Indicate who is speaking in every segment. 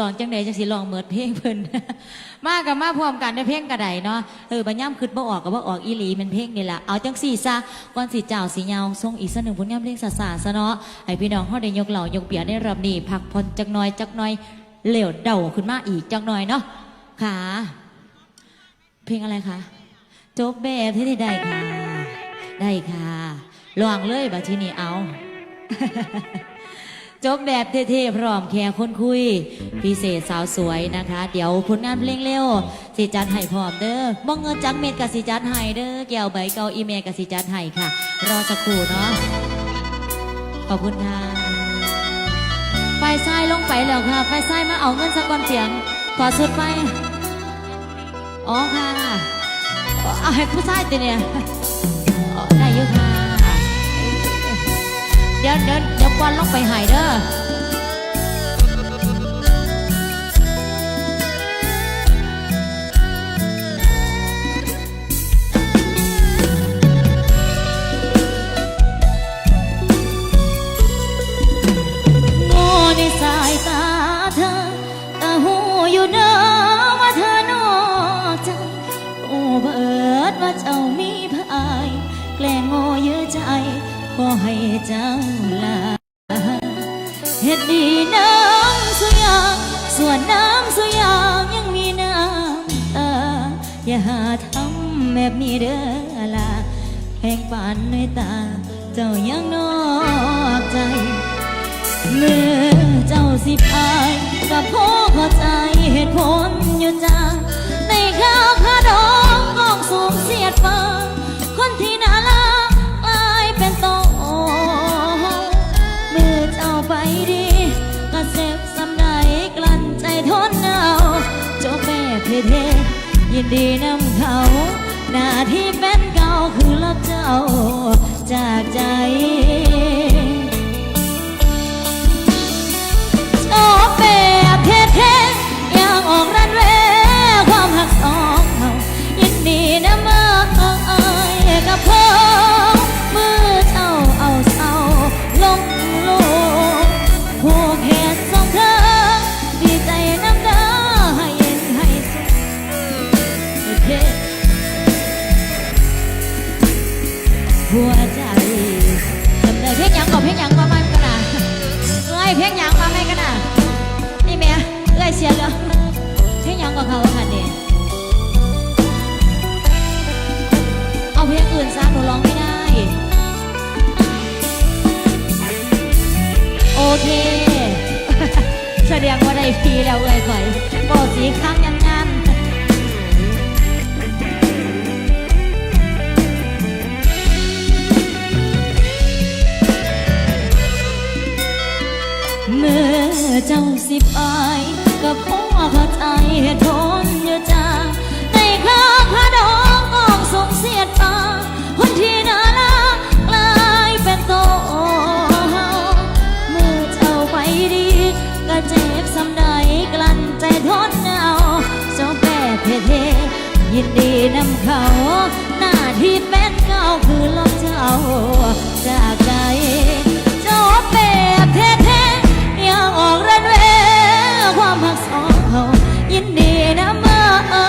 Speaker 1: ลองจังใดจังสิลองเมิดเพลงเพิ่น มากกับมาพร้อมกันได้เพลงกระไดเนาะเออบัญญัมขึ้นบ่ออกกับบ่ออกอีหลีแมันเพลงนี่แหละเอาจังสี่ซะก่อนสิเจ้าสิยาวส่งอีกสักหนึ่งผลงานเพลงสาสาซะเนาะให้พี่น้องเฮาได้ยกเหล่ายกเบียได้รับนี่พักผ่อนจักหน่อยจักหน่อยเหลวเดาขึ้นมาอีกจักหน่อยเนาะค่ะ เพลงอะไรคะจบแบบที่ได้ค่ะ ได้ค่ะลองเลยบัดทีนี้เอา จบแบบเท่ๆพร้อมแค่คนคุย พิเศษสาวสวยนะคะ เดี๋ยวผลงานเพลงเร็วสิจัดให้พร้อมเด้อบ้องเงินจักเม็ดกับสิจัดให้เด้อแก้วใบเกาอีเมลกับสิจัดให้ค่ะ รอสักครู่เนาะขอบคุณค่ะไฟซ้ายลงไปแล้วค่ะไฟซ้ายมาเอาเงินสักก่อนเสียงขอสุดไปอ๋อค่ะเอาให้ผู้ชายติเนี่ย เดี๋ยวเดี๋ยวเดี๋ยวปอนลงไปหายเด้อว่าเจ้ามีพายแกล้งโง่เยอะใจ ก็ให้เจ้าลาเฮ็ดดีน้ำสุยางส่วนน้ำสุยางยังมีน้ำตา อย่าหาทำแบบนี้เด้อล่ะแห่งปานในตา เจ้ายังนอกใจ เมื่อเจ้าสิพายกับพ่อเข้าใจเหตุผลอยู่จ้าในข้าวขาดองกองสูงเสียดฟ้า เทยินดีนำเขา หน้าที่เป็นเก่าคือรับเจ้าจากใจ ไอ้พี่แล้วเอ้ยข่อยบอกสีข้างยันยันเมื่อเจ้าสิบอายกับพ่อเข้าใจเหตุผลอยู่จ้าในข้าพระดองกองสงเสียดฟ้าคนที่น่า ยินดีนำเขา หน้าที่เป็นเก่าคือลบเจ้าจากใจเจ้าแบบเท่ๆยังออกรนเวความหักสองเขายินดีนะเมื่อเอ่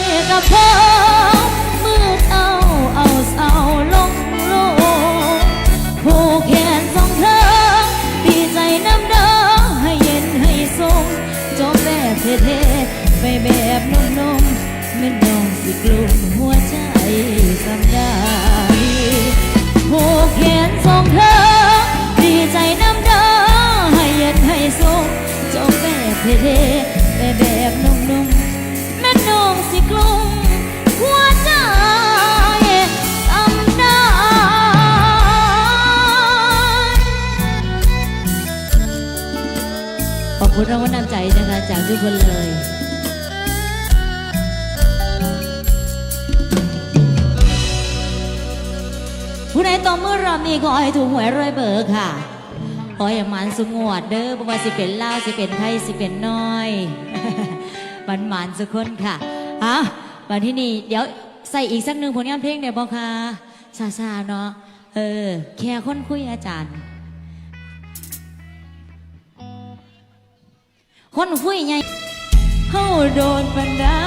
Speaker 1: ยกับพ่อมือเจ้าเอาเศร้าลงโลกผูกแขนสองเธอดีใจน้ำเด้อให้เย็นให้ทรงจบแบบเท่ๆไปแบบนุ่มๆ ไม่น้องสิกลุ่มหัวใจสำได้ผูกแขนสองเธอ ดีใจน้ำเด้อให้เย็นให้ทรงจบแบบเท่ๆไปแบบนุ่มๆแม่น้องสิกลุ่มหัวใจสำได้ขอบคุณรางวัลน้ำใจนะคะจากทุกคนเลย ผู้ใดตอเมื่อรอบนี้ขอให้ถูกหวยรวยเบอร์ค่ะขอให้มันสุงวดเด้อบ่ว่าสิเป็นลาวสิเป็นไทยสิเป็นน้อยมันหมานสุกคนค่ะฮะวันที่นี่เดี๋ยวใส่อีกสักหนึ่งผลงานเพลงเดี๋ยวบอกค่ะซาซาเนาะเออ แค่คนคุยอาจารย์ คนคุยใหญ่เฮาโดนปันได้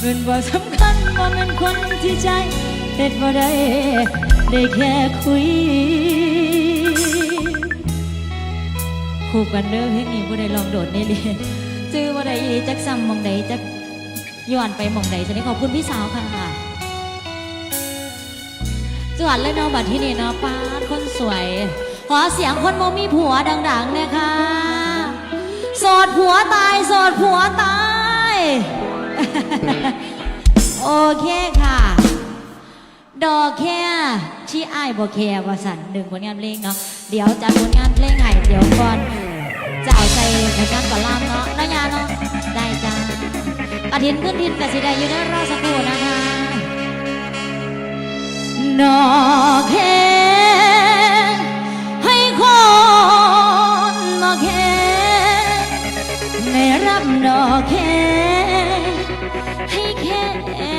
Speaker 1: เป็นบ่สำคัญว่าเป็นคนที่ใจเฮ็ดบ่ได้ ได้แค่คุยคู่กันเด้อเพลงนี้บ่ได้ลองโดดนี่เลยจื้อบ่ได้อีจักซ้ำมองใดจักย้อนไปมองใดจะได้ขอบคุณพี่สาวค่ะจวดเลยเนาะบัดที่นี่เนาะป้าคนสวย ขอเสียงคนโมมีผัวดังๆเลยค่ะโสดผัวตายโสดผัวตาย โอเคค่ะ ดอกแค่ที่อ้ายบ่แค่ว่าสันหนึ่งผลงานเพลงเนาะเดี๋ยวจัดผลงานเพลงให้เดี๋ยวก่อนจะเอาใส่ผลงานก่อล่ามเนาะน้อยาเนาะได้จ้ากระถินขึ้นดินกสิได้อยู่ในรอสักครู่นะคะดอกแค่ให้คนมาแค่ไม่รับดอกแค่ให้แค่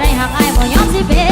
Speaker 1: ได้หักไอ้ยบ่ยอมสิเป็น